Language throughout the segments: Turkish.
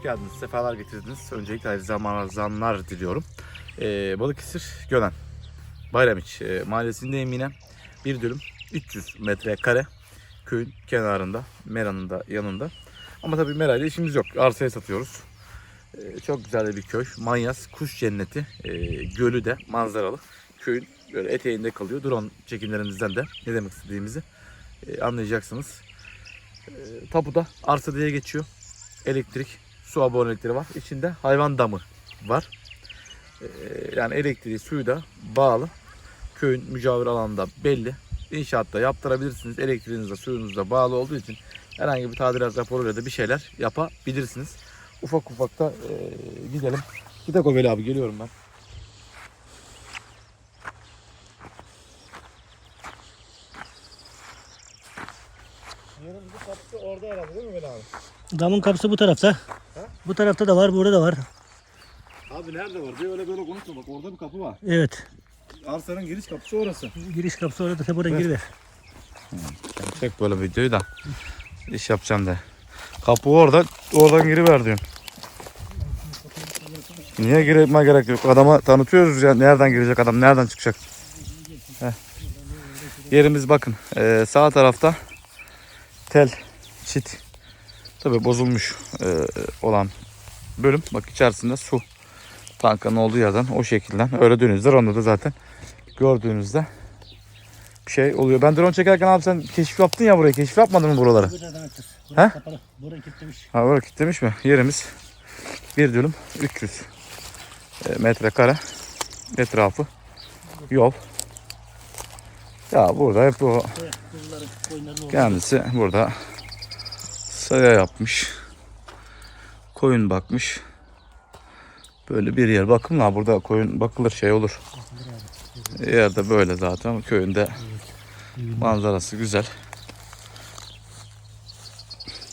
Hoş geldiniz. Sefalar getirdiniz. Öncelikle hayırlı Ramazanlar diliyorum. Ee, Balıkesir Gönen Bayramiç e, mahallesindeyim yine. Bir dönüm 300 metrekare köyün kenarında, Mera'nın da yanında. Ama tabii Mera ile işimiz yok. Arsaya satıyoruz. Ee, çok güzel bir köy. Manyas, kuş cenneti, e, gölü de manzaralı. Köyün böyle eteğinde kalıyor. Drone çekimlerimizden de ne demek istediğimizi e, anlayacaksınız. E, tapuda arsa diye geçiyor elektrik, su abonelikleri var. İçinde hayvan damı var. Ee, yani elektriği, suyu da bağlı. Köyün mücavir alanında belli. İnşaatta yaptırabilirsiniz. Elektriğiniz de suyunuz da bağlı olduğu için herhangi bir tadilat raporuyla da bir şeyler yapabilirsiniz. Ufak ufak da e, gidelim. Bir dakika Veli abi geliyorum ben. Yerimizin kapısı orada herhalde değil mi Veli abi? Damın kapısı bu tarafta. Bu tarafta da var, burada da var. Abi nerede var? Bir öyle böyle konuşma bak orada bir kapı var. Evet. Arsanın giriş kapısı orası. Giriş kapısı orada. Sen buraya giriver. Çek böyle videoyu da. İş yapacağım da. Kapı orada. Oradan giriver diyorum. Niye girme gerek yok. Adama tanıtıyoruz ya. Nereden girecek adam? Nereden çıkacak? Heh. Yerimiz bakın. Ee, sağ tarafta tel, çit. Tabi bozulmuş e, olan bölüm. Bak içerisinde su tankının olduğu yerden o şekilden öyle dönüyoruzlar. Onda da zaten gördüğünüzde bir şey oluyor. Ben drone çekerken abi sen keşif yaptın ya burayı. Keşif yapmadın mı buraları? Açır. He? Burası kapalı. Burayı kilitlemiş. Ha kilitlemiş mi? Yerimiz bir dönüm 300 e, metrekare etrafı yol. Ya burada hep o Buraya kendisi burada saya yapmış. Koyun bakmış. Böyle bir yer. Bakın la burada koyun bakılır şey olur. Yerde böyle zaten köyünde manzarası güzel.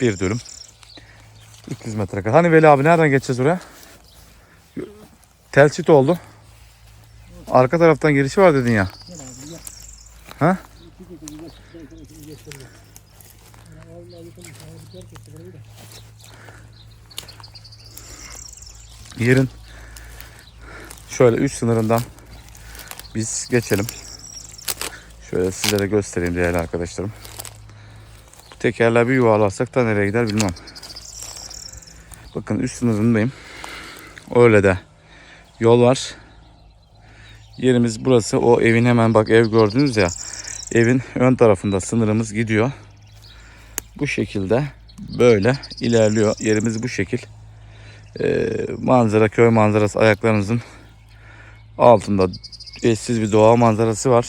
Bir dönüm. 300 metrekare. Hani Veli abi nereden geçeceğiz oraya? Telçit oldu. Arka taraftan girişi var dedin ya. Ha? Yerin şöyle üst sınırından biz geçelim. Şöyle sizlere göstereyim değerli arkadaşlarım. Bu tekerler bir yuvarlarsak da nereye gider bilmem. Bakın üst sınırındayım. Öyle de yol var. Yerimiz burası. O evin hemen bak ev gördünüz ya. Evin ön tarafında sınırımız gidiyor. Bu şekilde böyle ilerliyor. Yerimiz bu şekil. Ee, manzara köy manzarası ayaklarınızın altında eşsiz bir doğa manzarası var.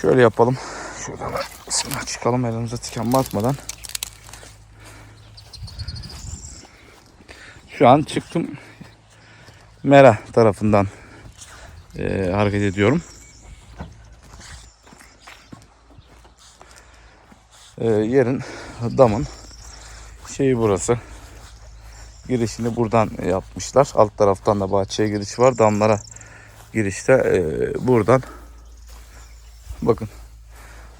Şöyle yapalım. Şuradan bismillah çıkalım elimize tiken batmadan. Şu an çıktım. Mera tarafından e, hareket ediyorum. E, yerin damın şeyi burası girişini buradan yapmışlar. Alt taraftan da bahçeye giriş var. Damlara girişte e, buradan bakın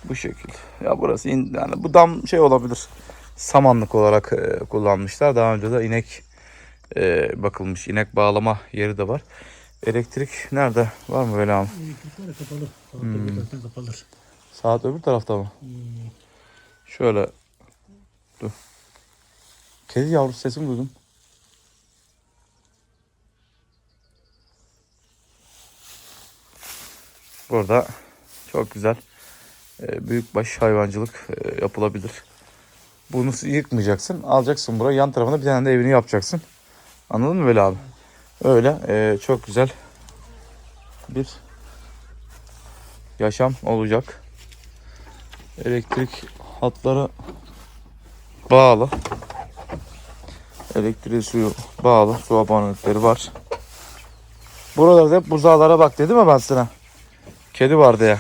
bu şekil. Ya burası in, yani bu dam şey olabilir. Samanlık olarak e, kullanmışlar. Daha önce de inek e, bakılmış. inek bağlama yeri de var. Elektrik nerede? Var mı böyle abi? Elektrik var ya kapalı. Saat Hmm. öbür taraftan kapalıdır. Saat öbür tarafta mı? Hmm. Şöyle dur. Kedi yavrusu sesimi duydum. Burada çok güzel e, büyükbaş hayvancılık e, yapılabilir. Bunu yıkmayacaksın. Alacaksın buraya. Yan tarafına bir tane de evini yapacaksın. Anladın mı böyle abi? Öyle e, çok güzel bir yaşam olacak. Elektrik hatları bağlı. Elektriği suyu bağlı. Su abonelikleri var. Buralarda hep buzağlara bak dedim mi ben sana? Kedi var diye.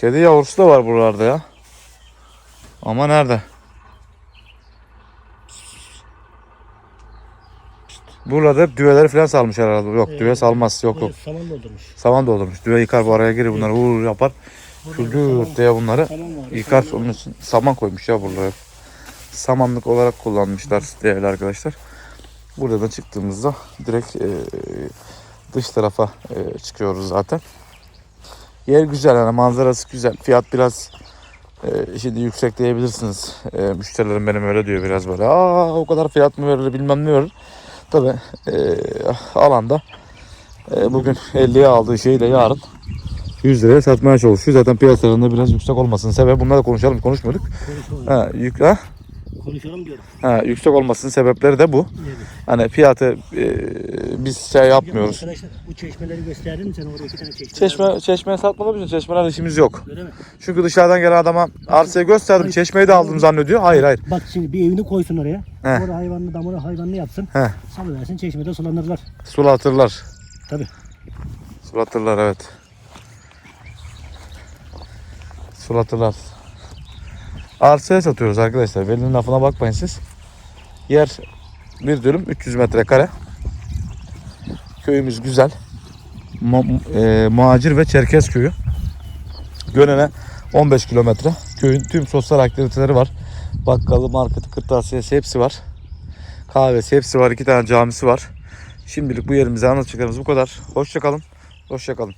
Kedi yavrusu da var buralarda ya. Ama nerede? Buralarda hep düveleri falan salmış herhalde. Yok düve Ee, salmaz. Yok yok. Saman doldurmuş. Saman doldurmuş. Düve yıkar bu araya girir bunları vurur yapar. Küldür diye bunları yıkar onun için saman koymuş ya buralara. Samanlık olarak kullanmışlar değerli arkadaşlar. Buradan çıktığımızda direkt e, dış tarafa e, çıkıyoruz zaten. Yer güzel yani manzarası güzel. Fiyat biraz e, şimdi yüksek diyebilirsiniz. E, müşterilerim benim öyle diyor biraz böyle. Aa o kadar fiyat mı verilir bilmem ne verir. Tabi e, alanda e, bugün 50'ye aldığı şeyi de yarın 100 liraya satmaya çalışıyor. Zaten piyasalarında biraz yüksek olmasının sebebi bunları konuşalım konuşmuyorduk. Konuşalım. Ha, yük, ha? Konuşalım diyorum. Ha, yüksek olmasının sebepleri de bu. Evet. Hani fiyatı e, biz şey yapmıyoruz. Arkadaşlar bu çeşmeleri gösterdin mi sen orada iki tane çeşme Çeşme, çeşmeye satmadığımız için çeşmelerle işimiz yok. Öyle mi? Çünkü dışarıdan gelen adama arsayı gösterdim. Çeşmeyi de aldım zannediyor. Hayır hayır. Bak şimdi bir evini koysun oraya. He. Orada hayvanlı damını hayvanlı yapsın. He. Salıversin çeşmede sulanırlar. Sulatırlar. Tabii. Sulatırlar evet. Sulatırlar. Arsaya satıyoruz arkadaşlar. Belinin lafına bakmayın siz. Yer bir dönüm 300 metrekare. Köyümüz güzel. Mu- e, Muhacir ve Çerkez köyü. Gönen'e 15 kilometre. Köyün tüm sosyal aktiviteleri var. Bakkalı, marketi, kırtasiyesi hepsi var. Kahvesi hepsi var. iki tane camisi var. Şimdilik bu yerimize anlatacaklarımız bu kadar. Hoşçakalın. Hoşçakalın.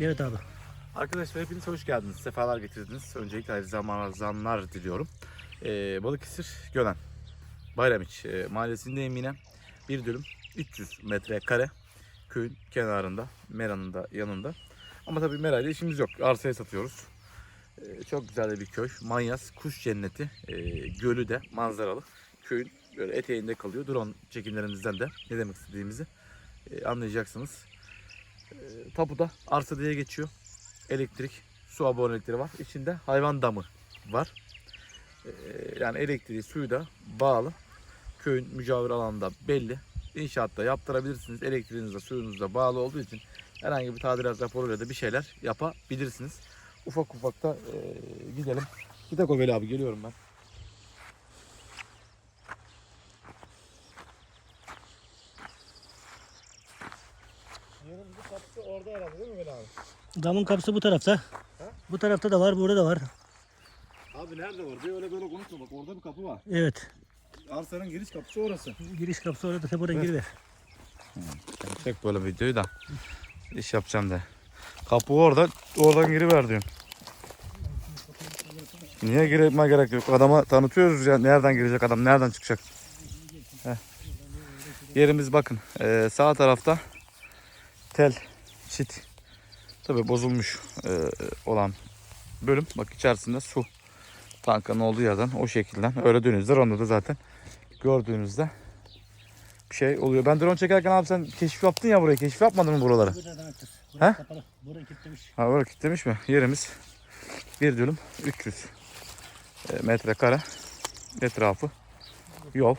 Evet abi. Arkadaşlar hepiniz hoş geldiniz. Sefalar getirdiniz. Öncelikle hayırlı Ramazanlar diliyorum. Ee, Balıkesir Gönen Bayramiç e, mahallesindeyim yine. Bir dönüm 300 metrekare köyün kenarında, Mera'nın da yanında. Ama tabii Mera ile işimiz yok. Arsaya satıyoruz. Ee, çok güzel bir köy. Manyas, kuş cenneti, e, gölü de manzaralı. Köyün böyle eteğinde kalıyor. Drone çekimlerimizden de ne demek istediğimizi e, anlayacaksınız. Tapuda arsa diye geçiyor elektrik, su abonelikleri var. İçinde hayvan damı var. Ee, yani elektriği, suyu da bağlı. Köyün mücavir alanında belli. İnşaatta yaptırabilirsiniz. Elektriğiniz de suyunuz da bağlı olduğu için herhangi bir tadilat raporuyla da bir şeyler yapabilirsiniz. Ufak ufak da e, gidelim. Bir dakika Veli abi geliyorum ben. Yerimizin kapısı orada herhalde değil mi Veli abi? Damın kapısı bu tarafta. Bu tarafta da var, burada da var. Abi nerede var? Bir öyle böyle konuşma bak orada bir kapı var. Evet. Arsanın giriş kapısı orası. Giriş kapısı orada. Sen buraya giriver. Çek böyle videoyu da. İş yapacağım da. Kapı orada. Oradan giriver diyorum. Niye girme gerek yok. Adama tanıtıyoruz ya. Nereden girecek adam, nereden çıkacak. Heh. Yerimiz bakın. ee, sağ tarafta tel, çit. Tabi bozulmuş ee, olan bölüm. Bak içerisinde su. Tankın olduğu yerden o şekilden. Öyle dönüyoruzlar. Onda da zaten gördüğünüzde bir şey oluyor. Ben drone çekerken abi sen keşif yaptın ya burayı. Keşif yapmadın mı buraları? Açacağız. He? Kapalı. Kilitlemiş. Ha orada kilitlemiş mi? Yerimiz bir dönüm 300 e, metrekare etrafı yol.